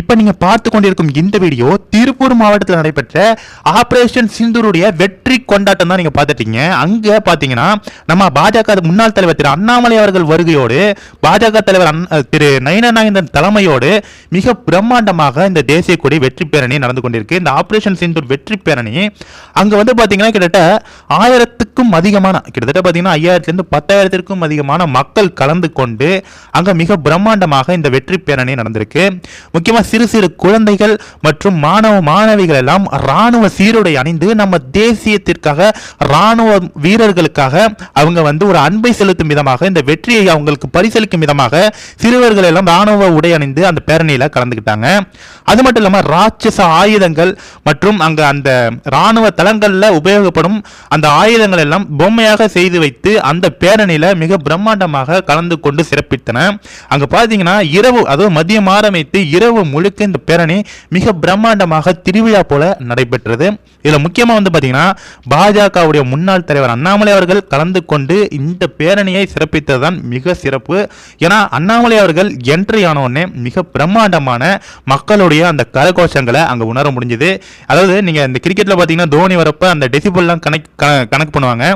இப்போ நீங்கள் பார்த்து கொண்டிருக்கும் இந்த வீடியோ திருப்பூர் மாவட்டத்தில் நடைபெற்ற ஆப்ரேஷன் சிந்தூருடைய வெற்றி கொண்டாட்டம் தான் நீங்கள் பார்த்துட்டீங்க. அங்கே பார்த்தீங்கன்னா நம்ம பாஜக முன்னாள் தலைவர் திரு அண்ணாமலை அவர்கள் வருகையோடு பாஜக தலைவர் திரு நயனநாயந்தன் தலைமையோடு மிக பிரம்மாண்டமாக இந்த தேசிய கொடி வெற்றி பேரணி நடந்து கொண்டிருக்கு. இந்த ஆப்ரேஷன் சிந்தூர் வெற்றி பேரணி அங்கே வந்து பார்த்தீங்கன்னா கிட்டத்தட்ட ஆயிரத்துக்கும் அதிகமான கிட்டத்தட்ட பார்த்தீங்கன்னா ஐயாயிரத்துலேருந்து பத்தாயிரத்திற்கும் அதிகமான மக்கள் கலந்து கொண்டு அங்கே மிக பிரம்மாண்டமாக இந்த வெற்றி பேரணி நடந்திருக்கு. முக்கியமாக சிறு சிறு குழந்தைகள் மற்றும் மாணவ மாணவிகள் எல்லாம் ராணுவ சீருடை அணிந்து நம்ம தேசியத்திற்காக இராணுவ வீரர்களுக்காக அவங்க வந்து ஒரு அன்பை செலுத்தும் விதமாக இந்த வெற்றியை அவங்களுக்கு பரிசளிக்கும் விதமாக சிறுவர்கள் எல்லாம் ராணுவ உடை அணிந்து அந்த பேரணியில் கலந்துக்கிட்டாங்க அது மட்டும் இல்லாமல் ராட்சச ஆயுதங்கள் மற்றும் அங்க அந்த ராணுவ தளங்களில் உபயோகப்படும் அந்த ஆயுதங்கள் எல்லாம் பொம்மையாக செய்து வைத்து அந்த பேரணியில் மிக பிரம்மாண்டமாக கலந்து கொண்டு சிறப்பித்தன. அங்க பாத்தீங்கன்னா இரவு அதுவும் மதியம் ஆரம்பித்து இரவு முழுக்க இந்த பேரணி மிக பிரம்மாண்டமாக திருவிழா போல நடைபெற்றது. இதில் முக்கியமாக வந்து பார்த்தீங்கன்னா பாஜகவுடைய முன்னாள் தலைவர் அண்ணாமலை அவர்கள் கலந்து கொண்டு இந்த பேரணியை சிறப்பித்ததுதான் மிக சிறப்பு. ஏன்னா அண்ணாமலை அவர்கள் என்ட்ரி ஆனவுடனே மிக பிரம்மாண்டமான மக்களுடைய அந்த கரகோஷங்களை அங்கே உணர முடிஞ்சது. அதாவது நீங்கள் இந்த கிரிக்கெட்டில் பார்த்தீங்கன்னா தோனி வரப்போ அந்த டெசிபிள்லாம் கணக்கு கணக்கு பண்ணுவாங்க.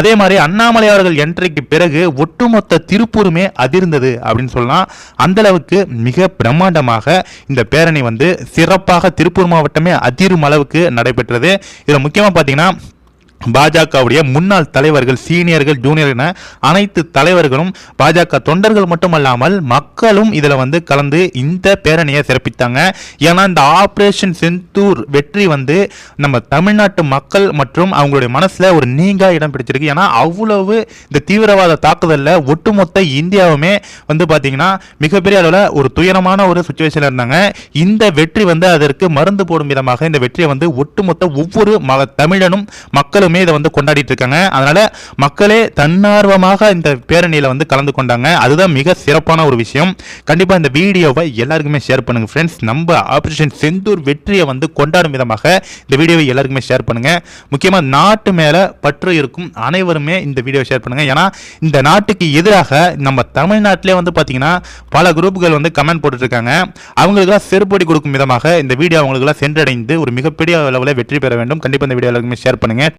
அதே மாதிரி அண்ணாமலை அவர்கள் என்ட்ரிக்கு பிறகு ஒட்டுமொத்த திருப்பூருமே அதிர்ந்தது அப்படின்னு சொல்லலாம். அந்த அளவுக்கு மிக பிரம்மாண்டமாக இந்த பேரணி வந்து சிறப்பாக திருப்பூர் மாவட்டமே அதிரும் அளவுக்கு நடைபெற்றது. இதில் முக்கியமாக பார்த்தீங்கன்னா பாஜகவுடைய முன்னாள் தலைவர்கள் சீனியர்கள் ஜூனியர் என அனைத்து தலைவர்களும் பாஜக தொண்டர்கள் மட்டுமல்லாமல் மக்களும் இதில் வந்து கலந்து இந்த பேரணியை சிறப்பித்தாங்க. ஏன்னா இந்த ஆப்ரேஷன் செந்தூர் வெற்றி வந்து நம்ம தமிழ்நாட்டு மக்கள் மற்றும் அவங்களுடைய மனசில் ஒரு நீங்கா இடம் பிடிச்சிருக்கு. ஏன்னா அவ்வளவு இந்த தீவிரவாத தாக்குதலில் ஒட்டுமொத்த இந்தியாவுமே வந்து பார்த்தீங்கன்னா மிகப்பெரிய அளவில் ஒரு துயரமான ஒரு சுச்சுவேஷனில் இருந்தாங்க. இந்த வெற்றி வந்து அதற்கு மருந்து போடும் விதமாக இந்த வெற்றியை வந்து ஒட்டுமொத்த ஒவ்வொரு ம- தமிழனும் மக்களுமே இதை வந்து கொண்டாடிட்டு இருக்காங்க. அதனால மக்களே தன்னார்வமாக இந்த பேரணியில் வந்து கலந்து கொண்டாங்க. அதுதான் மிக சிறப்பான ஒரு விஷயம். கண்டிப்பாக இந்த வீடியோவை எல்லாருக்குமே ஷேர் பண்ணுங்கள் ஃப்ரெண்ட்ஸ் நம்ம ஆப்ரேஷன் செந்தூர் வெற்றியை வந்து கொண்டாடும் விதமாக இந்த வீடியோவை எல்லாருக்குமே ஷேர் பண்ணுங்கள் முக்கியமாக நாட்டு மேலே பற்று இருக்கும். அனைவருமே இந்த வீடியோவை ஷேர் பண்ணுங்கள் ஏன்னா இந்த நாட்டுக்கு எதிராக நம்ம தமிழ்நாட்டிலே வந்து பார்த்தீங்கன்னா பல குரூப்புகள் வந்து கமெண்ட் போட்டுருக்காங்க அவங்களுக்குலாம் செருப்படி கொடுக்கும் விதமாக இந்த வீடியோ அவங்களுக்குலாம் சென்றடைந்து ஒரு மிகப்பெரிய அளவில் வெற்றி பெற வேண்டும். கண்டிப்பாக இந்த வீடியோ எல்லாருக்குமே ஷேர் பண்ணுங்கள்